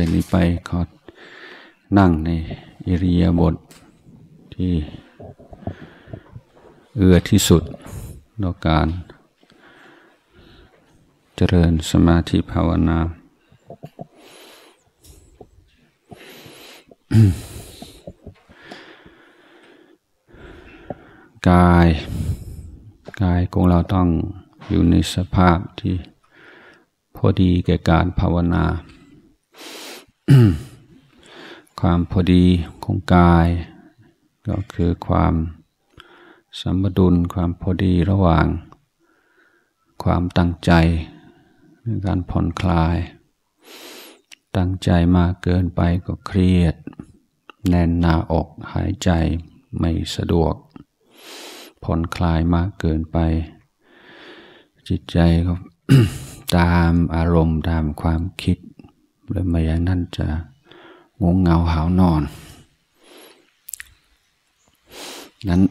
จากนี้ไปขอนั่งในอิริยาบถทที่เอื้อที่สุดต่อการ เจริญสมาธิภาวนา กาย กายของเราต้องอยู่ในสภาพที่พอดีแก่การภาวนา ความพอดีของกาย ก็คือความสมดุลความพอดีระหว่าง ความตั้งใจในการผ่อนคลาย ตั้งใจมากเกินไปก็เครียด แน่นหน้าอกหายใจไม่สะดวก ผ่อนคลายมากเกินไป จิตใจก็ตามอารมณ์ตามความคิด หรือไม่อย่างนั้นจะงงเงาหาวนอน นั้น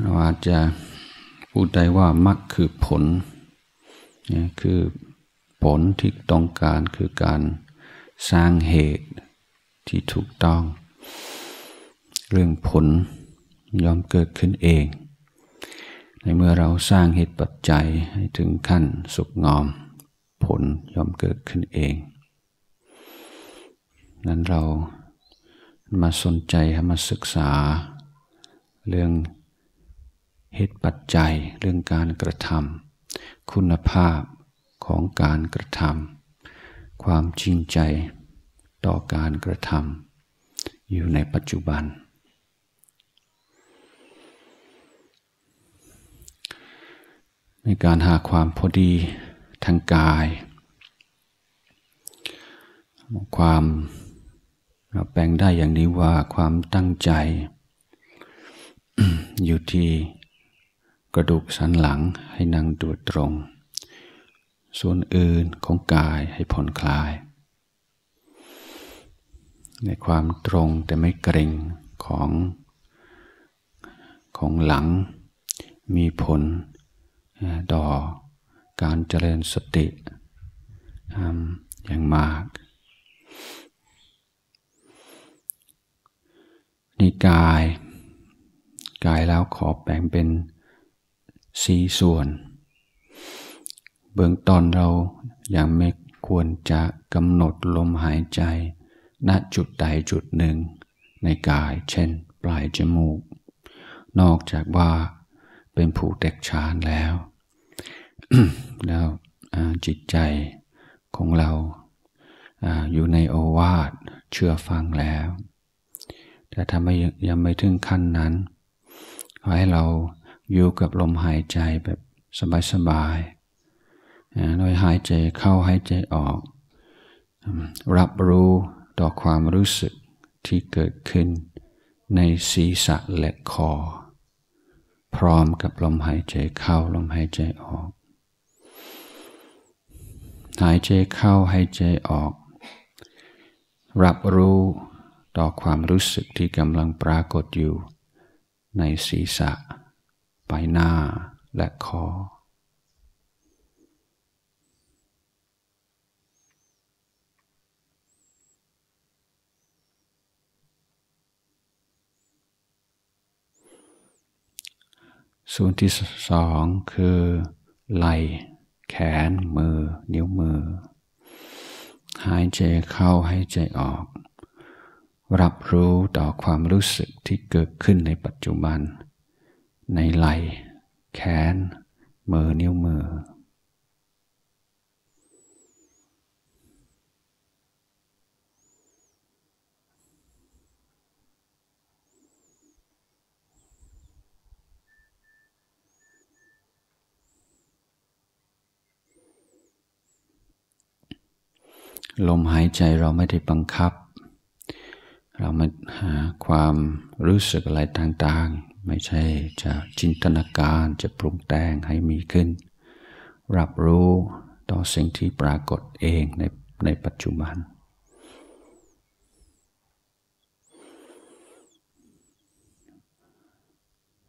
เราอาจจะพูดได้ว่ามักคือผลนี่คือผลที่ต้องการคือการสร้างเหตุที่ถูกต้อง เรื่องผลยอมเกิดขึ้นเอง ในเมื่อเราสร้างเหตุปัจจัยให้ถึงขั้นสุกงอม ผลย่อมเกิดขึ้นเอง นั้นเรามาสนใจมาศึกษา เรื่องเหตุปัจจัยเรื่องการกระทำคุณภาพของการกระทำความจริงใจต่อการกระทำอยู่ในปัจจุบัน ในการหาความพอดี ทางกาย ความเราแปลงได้อย่างนี้ว่าความตั้งใจ อยู่ที่กระดูกสันหลังให้นั่งตัวตรง ส่วนอื่นของกายให้ผ่อนคลาย ในความตรงแต่ไม่เกร็งของของหลังมีผลต่อ การเจริญสติอย่างมาก นี่กาย กายแล้วขอแบ่งเป็นสีส่วน เบื้องต้นเรายังไม่ควรจะกำหนดลมหายใจ ณจุดใดจุดหนึ่ง ในกายเช่น ปลายจมูก นอกจากว่าเป็นผู้แตกฉานแล้ว แล้วจิตใจของเราอยู่ในโอวาทเชื่อฟังแล้ว แต่ถ้าไม่ยังไม่ถึงขั้นนั้น ขอให้เราอยู่กับลมหายใจแบบสบายๆโดยหายใจเข้าหายใจออก รับรู้ต่อความรู้สึกที่เกิดขึ้นในศีรษะและคอ พร้อมกับลมหายใจเข้าลมหายใจออก หายใจเข้าหายใจออก รับรู้ต่อความรู้สึกที่กำลังปรากฏอยู่ ในศีรษะใบหน้าและคอส่วนที่สองคือไหล แขนมือ นิ้วมือ หายใจเข้าหายใจออก รับรู้ต่อความรู้สึกที่เกิดขึ้นในปัจจุบัน ในไหล่ แขน มือนิ้วมือ ลมหายใจเราไม่ได้บังคับ เรามาหาความรู้สึกอะไรต่างๆ ไม่ใช่จะจินตนาการจะปรุงแต่งให้มีขึ้น รับรู้ต่อสิ่งที่ปรากฏเองในในปัจจุบัน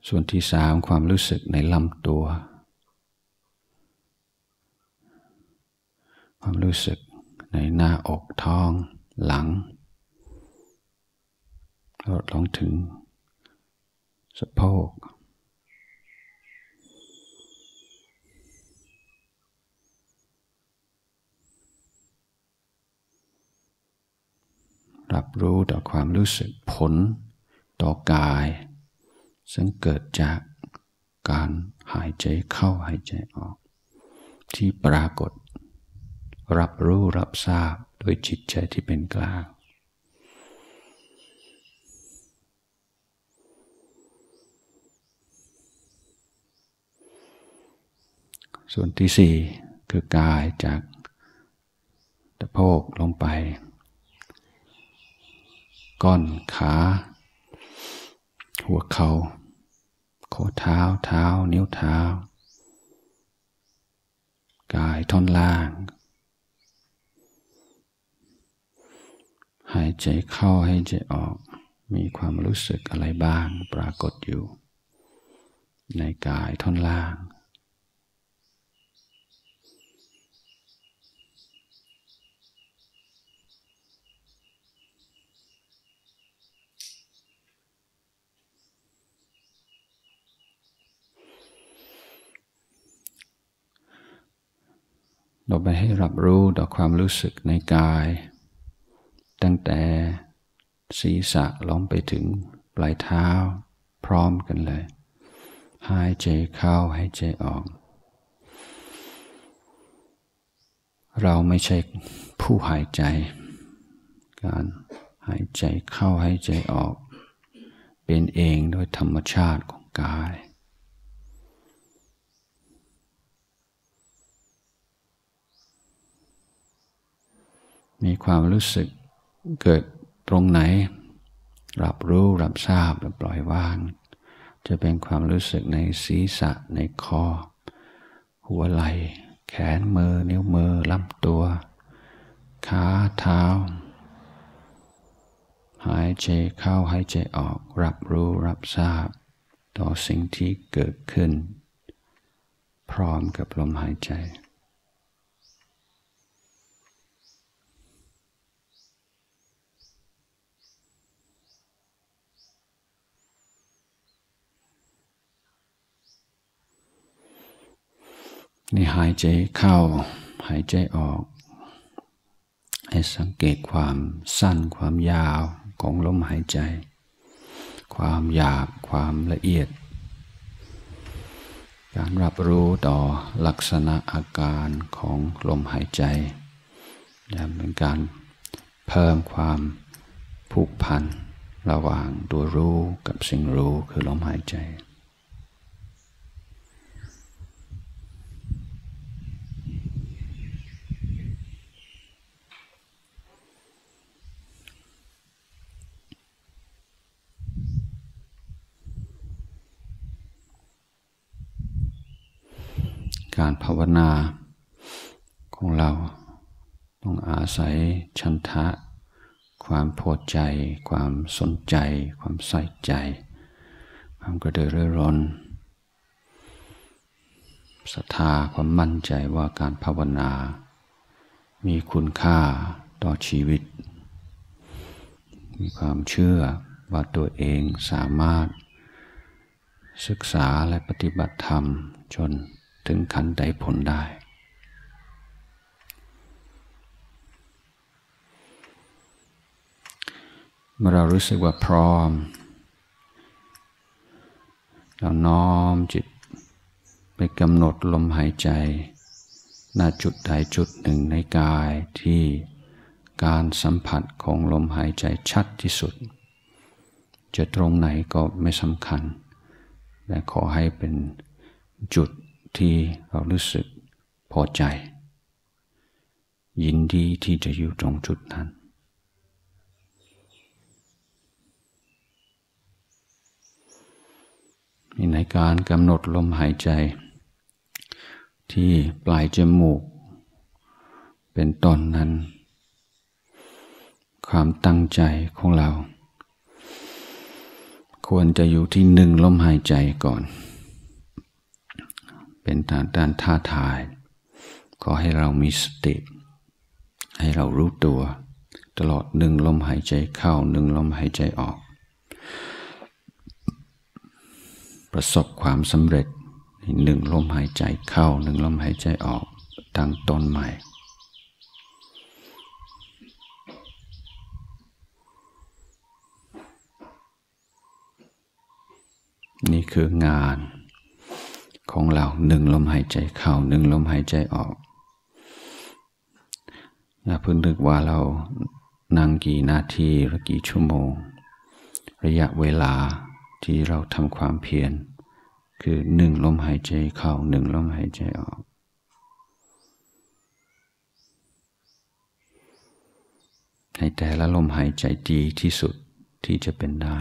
ส่วนที่สามความรู้สึกในลำตัว ความรู้สึก ในหน้าอกท้องหลังลดลงถึงสะโพก รับรู้ต่อความรู้สึกผลต่อกาย ซึ่งเกิดจากการหายใจเข้าหายใจออก ที่ปรากฏ รับรู้รับทราบโดยจิตใจที่เป็นกลาง ส่วนที่สี่คือกายจากตะโพกลงไป ก้อนขา หัวเขา่าข้อเท้าเท้านิ้วเท้ากายท่อนล่าง หายใจเข้าให้ใจออก มีความรู้สึกอะไรบ้างปรากฏอยู่ ในกายท่อนล่าง เราไปให้รับรู้ต่อความรู้สึกในกาย ตั้งแต่ศีรษะลงไปถึงปลายเท้า พร้อมกันเลย หายใจเข้าหายใจออก เราไม่ใช่ผู้หายใจ การหายใจเข้าหายใจออก เป็นเองโดยธรรมชาติของกายมีความรู้สึก เกิดตรงไหน รับรู้ รับทราบและปล่อยวาง จะเป็นความรู้สึกในศีรษะในคอ หัวไหล่ แขนมือ นิ้วมือลำตัว ขาเท้า หายใจเข้าหายใจออก รับรู้รับทราบ ต่อสิ่งที่เกิดขึ้น พร้อมกับลมหายใจ นี่หายใจเข้า หายใจออก ให้สังเกตความสั้นความยาวของลมหายใจ ความหยาบความละเอียด การรับรู้ต่อลักษณะอาการของลมหายใจจะเป็นการเพิ่มความผูกพันระหว่างตัวรู้กับสิ่งรู้คือลมหายใจการ ภาวนาของเรา ต้องอาศัยชันทะ ความพอใจ ความสนใจ ความใส่ใจ ความกระเดือรือร้นศรัทธาความมั่นใจว่าการภาวนา มีคุณค่าต่อชีวิต มีความเชื่อว่าตัวเองสามารถศึกษาและปฏิบัติธรรมจน ถึงขันได้ผลได้ เมื่อเรารู้สึกว่าพร้อม เราน้อมจิตไปกำหนดลมหายใจณจุดใดจุดหนึ่งในกายที่การสัมผัสของลมหายใจชัดที่สุด จะตรงไหนก็ไม่สำคัญและขอให้เป็นจุด ที่เรารู้สึกพอใจ ยินดีที่จะอยู่ตรงจุดนั้น ในการกำหนดลมหายใจ ที่ปลายจมูก เป็นต้นนั้น ความตั้งใจของเรา ควรจะอยู่ที่หนึ่งลมหายใจก่อน เป็นทางด้านท่าทาย ขอให้เรามีสติ ให้เรารู้ตัว ตลอดหนึ่งลมหายใจเข้าหนึ่งลมหายใจออก ประสบความสำเร็จหนึ่งลมหายใจเข้าหนึ่งลมหายใจออกตั้งต้นใหม่นี่คืองาน ของเราหนึ่งลมหายใจเข้าหนึ่งลมหายใจออกอย่าเพิ่งนึกว่าเรานั่งกี่นาทีหรือกี่ชั่วโมง ระยะเวลาที่เราทำความเพียรคือหนึ่งลมหายใจเข้าหนึ่งลมหายใจออกให้แต่ละลมหายใจดีที่สุดที่จะเป็นได้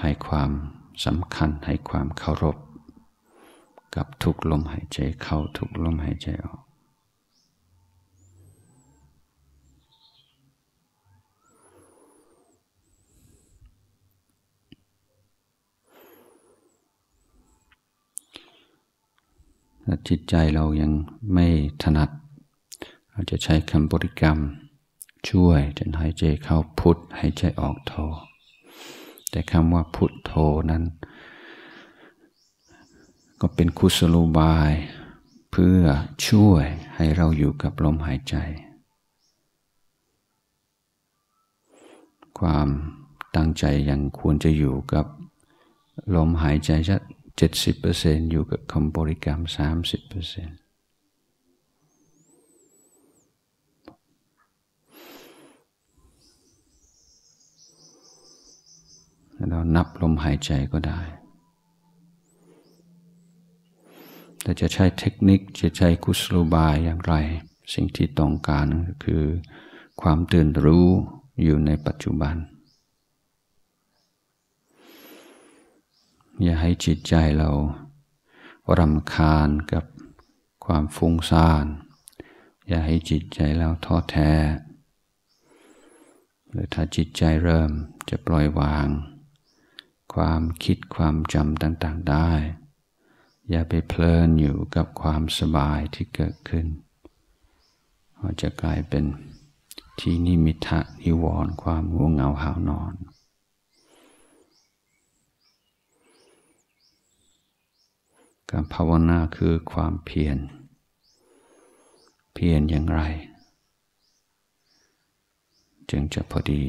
ให้ความ สำคัญให้ความเคารพ กับทุกลมหายใจเข้าทุกลมหายใจออก จิตใจเรายังไม่ถนัด เราจะใช้คำบริกรรม ช่วยจนหายใจเข้าพุทธหายใจออกโท แต่คำว่าพุทโธนั้น ก็เป็นคุสลุบาย เพื่อช่วยให้เราอยู่กับลมหายใจ ความตั้งใจยังควรจะอยู่กับลมหายใจจะเจ็ดสิบเปอร์เซ็นอยู่กับคำบริกรรมสามสิบเปอร์เซ็นต์ เรานับลมหายใจก็ได้ แต่จะใช้เทคนิคจะใช้กุศโลบายอย่างไร สิ่งที่ต้องการก็คือ ความตื่นรู้อยู่ในปัจจุบัน อย่าให้จิตใจเรารำคาญกับความฟุ้งซ่าน อย่าให้จิตใจเราท้อแท้ หรือถ้าจิตใจเริ่มจะปล่อยวาง ความคิดความจำต่างๆได้ อย่าไปเพลินอยู่กับความสบายที่เกิดขึ้นอาจะกลายเป็นที่นิมิทะนิวรณ์ความง่วงเหงาหาวนอนการภาวนาคือความเพียร เพียรอย่างไร จึงจะพอดี